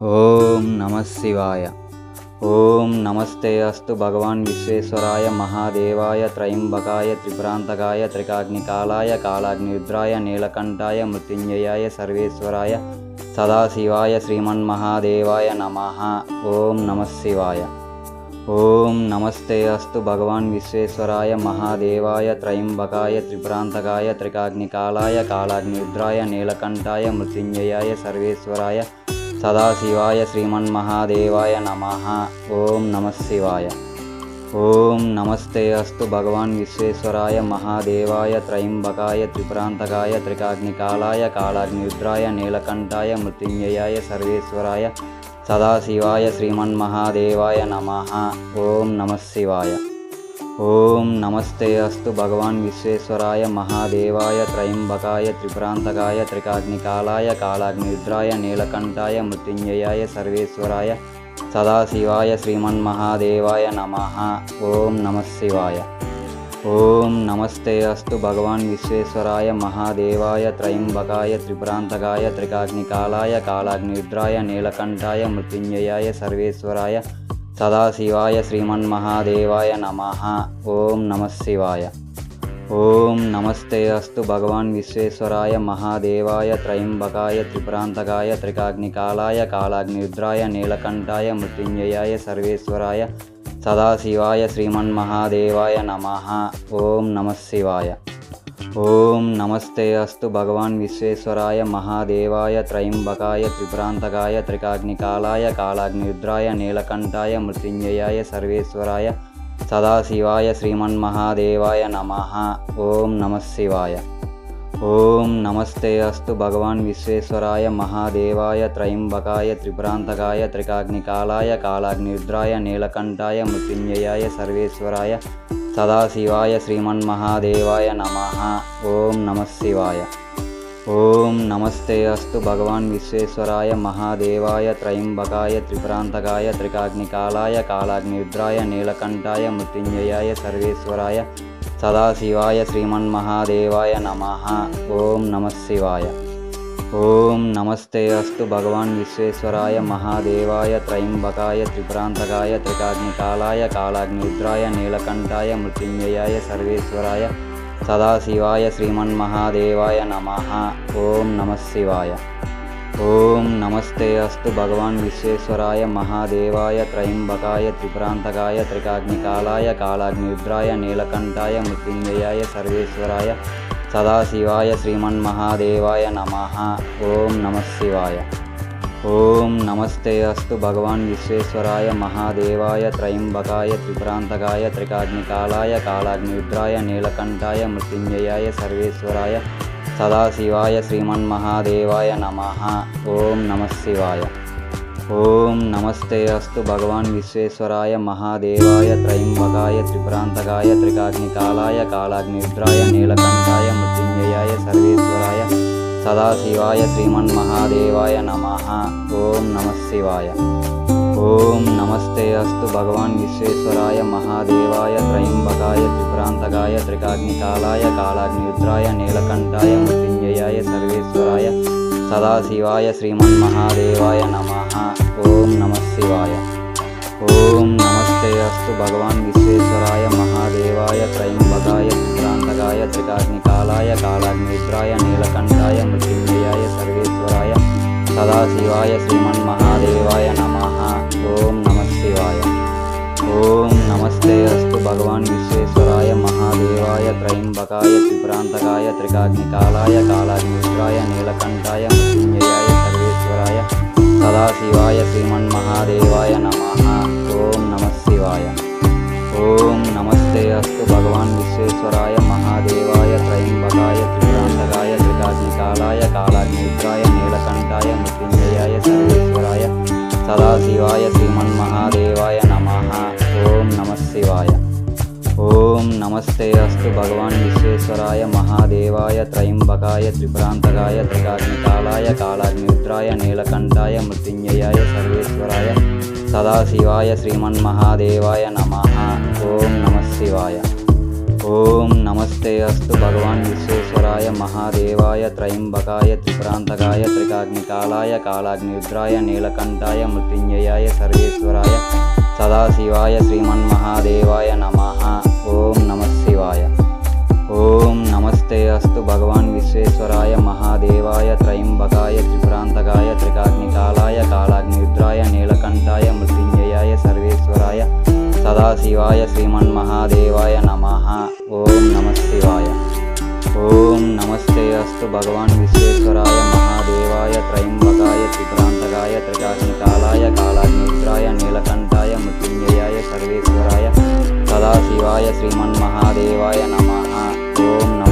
ఓం నమ శివాయ. ఓం నమస్తే అస్తు భగవాన్ విశ్వేశ్వరాయ మహాదేవాయ త్రయంబకాయ త్రిపురాంతకాయ త్రికాగ్నికాలాయ కాలాగ్నిరుద్రాయ నీలకంఠాయ మృత్యుంజయాయ సర్వేశ్వరాయ సదాశివాయ శ్రీమన్మహాదేవాయ నమ. ఓం నమ శివాయ. ఓం నమస్తే అస్తు భగవాన్ విశ్వేశ్వరాయ మహాదేవాయ త్రయంబకాయ త్రిపురాంతకాయ త్రికాగ్నికాలాయ కాలాగ్నిరుద్రాయ నీలకంఠాయ మృత్యుంజయాయ సర్వేశ్వరాయ సదాశివాయ శ్రీమన్మహాదేవాయ నమ. ఓం నమ శివాయ. ఓం నమస్తే అస్తు భగవాన్ విశ్వేశ్వరాయ మహాదేవాయ త్రయంబకాయ త్రిపురాంతకాయ త్రికాగ్నికాలాయ కాలాగ్నిరుద్రాయ నీలకంఠాయ మృత్యుంజయాయ సర్వేశ్వరాయ సదాశివాయ శ్రీమన్మహాదేవాయ నమ. ఓం నమ శివాయ. ఓం నమస్తే అస్తు భగవాన్ విశ్వేశ్వరాయ మహాదేవాయ త్రయంబకాయ త్రిపురాంతకాయ త్రికాగ్నికాలాయ కాళాగ్నిద్రాయ నీలకంఠాయ మృత్యుంజయాయ సర్వేశ్వరాయ సదాశివాయ శ్రీమన్మహాదేవాయ నమ. ఓం నమశివాయ ఓం నమస్తే అస్తు భగవాన్ విశ్వేశ్వరాయ మహాదేవాయ త్రయంబకాయ త్రిపురాంతకాయ త్రికాగ్నికాలాయ కాళాగ్నిద్రాయ నీలకంఠాయ మృత్యుంజయాయ సర్వేశ్వరాయ సదాశివాయ శ్రీమన్మహాదేవాయ నమ. ఓం నమశివాయ ఓం నమస్తే అస్తు భగవాన్ విశ్వేశ్వరాయ మహాదేవాయ త్రయంబకాయ త్రిపురాంతకాయ త్రికాగ్నికాలాయ కాలాగ్నిరుద్రాయ నీలకంఠాయ మృత్యుంజయాయ సర్వేశ్వరాయ సదాశివాయ శ్రీమన్మహాదేవాయ నమ. ఓం నమశివాయ శివాయ. ఓం నమస్తే అస్తు భగవాన్ విశ్వేశ్వరాయ మహాదేవాయ త్రయంబకాయ త్రిపురాంతకాయ త్రికాగ్నికాలాయ కాళాగ్నిరుద్రాయ నీలకంఠాయ మృత్యుంజయాయ సర్వేశ్వరాయ సదాశివాయ శ్రీమన్మహాదేవాయ నమ. ఓం నమశివాయ. ఓం నమస్తే అస్తు భగవాన్ విశ్వేశ్వరాయ మహాదేవాయ త్రయంబకాయ త్రిపురాంతకాయ త్రికాగ్నికాలాయ కాళాగ్నిరుద్రాయ నీలకంఠాయ మృత్యుంజయాయ సర్వేశ్వరాయ సదాశివాయ శ్రీమన్మహాదేవాయ నమ. ఓం నమ శివాయ. ఓం నమస్తే అస్తు భగవాన్ విశ్వేశ్వరాయ మహాదేవాయ త్రయంబకాయ త్రిపురాంతకాయ త్రికాగ్నికాలాయ కాలాగ్నిరుద్రాయ నీలకంఠాయ మృత్యుంజయాయ సర్వేశ్వరాయ సదాశివాయ శ్రీమన్మహాదేవాయ నమ. ఓం నమ శివాయ. ఓం నమస్తే అస్తు భగవాన్ విశ్వేశ్వరాయ మహాదేవాయ త్రయంబకాయ త్రిపురాంతకాయ త్రికాగ్నికాలాయ కాళాగ్నిద్రాయ నీలకంఠాయ మృత్యుంజయాయ సర్వేశ్వరాయ సదాశివాయ శ్రీమన్మహాదేవాయ నమ. ఓం నమశివాయ ఓం నమస్తే అస్తు భగవాన్ విశ్వేశ్వరాయ మహాదేవాయ త్రయంబకాయ త్రిపురాంతకాయ త్రికాగ్నికాలాయ కాళాగ్నిద్రాయ నీలకంఠాయ మృత్యుంజయాయ సర్వేశ్వరాయ సదాశివాయ శ్రీమన్మహాదేవాయ నమ. ఓం నమ శివాయ. ఓం నమస్తే అస్తు భగవాన్ విశ్వేశ్వరాయ మహాదేవాయ త్రయంబకాయ త్రిపురాంతకాయ త్రికాగ్నికాలాయ కాలాగ్నిరుద్రాయ నీలకంఠాయ మృత్యుంజయాయ సర్వేశ్వరాయ సదాశివాయ శ్రీమన్మహాదేవాయ నమ. ఓం నమ శివాయ. ఓం నమస్తే అస్తు భగవాన్ విశ్వేశ్వరాయ మహాదేవాయ త్రయంబకాయ త్రిపురాంతకాయ త్రికాగ్నికాలాయ కాలాగ్నిరుద్రాయ నీలకంఠాయ మృత్యుంజయాయ సర్వేశ్వరాయ సదాశివాయ శ్రీమన్మహాదేవాయ నమ. ఓం నమశివాయ. ఓం నమస్తే అస్తు భగవాన్ విశ్వేశ్వరాయ మహాదేవాయ త్రయంబకాయ త్రిపురాంతకాయ త్రికాగ్నికాలాయ కాలాగ్నిరుద్రాయ నీలకంఠాయ మృత్యుంజయాయ సర్వేశ్వరాయ సదాశివాయ శ్రీమన్మహాదేవాయ నమ. ఓం నమ శివాయ. ఓం నమస్తే అస్తు భగవాన్ విశ్వేశ్వరాయ మహాదేవాయ త్రయంబకాయ త్రిపురాంతకాయ త్రికాగ్నికాలాయ కాలాగ్నిరుద్రాయ నీలకంఠాయ మృత్యుంజయాయ సర్వేశ్వరాయ సదాశివాయ శ్రీమన్మహాదేవాయ నమ. ఓం నమ శివాయ. ఓం నమస్తే అస్తు భగవాన్ విశ్వేశ్వరాయ మహాదేవాయ త్రయంబకాయ త్రిపురాంతకాయ త్రికాగ్నికాలాయ కాలాగ్నిరుద్రాయ నీలకంఠాయ మృత్యుంజయాయ సర్వేశ్వరాయ సదాశివాయ శ్రీమన్మహాదేవాయ నమ. ఓం నమ శివాయ. ఓం నమస్తే అస్తు భగవాన్ విశ్వేశ్వరాయ మహాదేవాయ త్రయంబకాయ త్రిపురాంతకాయ త్రికాగ్నికాలాయ కాలాగ్నిరుద్రాయ నీలకంఠాయ మృత్యుంజయాయ సర్వేశ్వరాయ సదాశివాయ శ్రీమన్మహాదేవాయ నమస్తే అస్తు భగవాన్ విశ్వేశ్వరాయ మహాదేవాయ త్రయంబకాయ త్రిపురాంతకాయ త్రికాగ్నికాలాయ కాలాగ్నిరుద్రాయ నీలకంఠాయ మృత్యుంజయాయ సర్వేశ్వరాయ సదాశివాయ శ్రీమన్మహాదేవాయ నమ ఓం నమ శివాయ ఓం నమస్తే అస్తు భగవాన్ విశ్వేశ్వరాయ మహాదేవాయ త్రయంబకాయ త్రిపురాంతకాయ త్రికాగ్నికాలాయ కాలాగ్నిరుద్రాయ నీలకంఠాయ మృత్యుంజయాయ సర్వేశ్వరాయ సదాశివాయ శ్రీమన్మహాదేవాయ నమ ఓం నమ శివాయ. ఓం నమస్తే అస్తు భగవాన్ విశ్వేశ్వరాయ మహాదేవాయ త్రయంబకాయ త్రిపురాంతకాయ త్రికాగ్నికాలాయ కాలాగ్నిరుద్రాయ నీలకంఠాయ మృత్యుంజయాయ సర్వేశ్వరాయ సదాశివాయ శ్రీమన్మహాదేవాయ నమ. ఓం నమ శివాయ. ఓం నమస్తే అస్తు భగవాన్ విశ్వేశ్వరాయ మహాదేవాయ త్రయంబకాయ త్రిపురాంతకాయ త్రికాగ్నికాలాయ కాలాగ్నిద్రాయ నీలకంఠాయ మృత్యుంజయాయ సర్వేశ్వరాయ సదాశివాయ శ్రీమన్మహాదేవాయ నమ ఓం నమ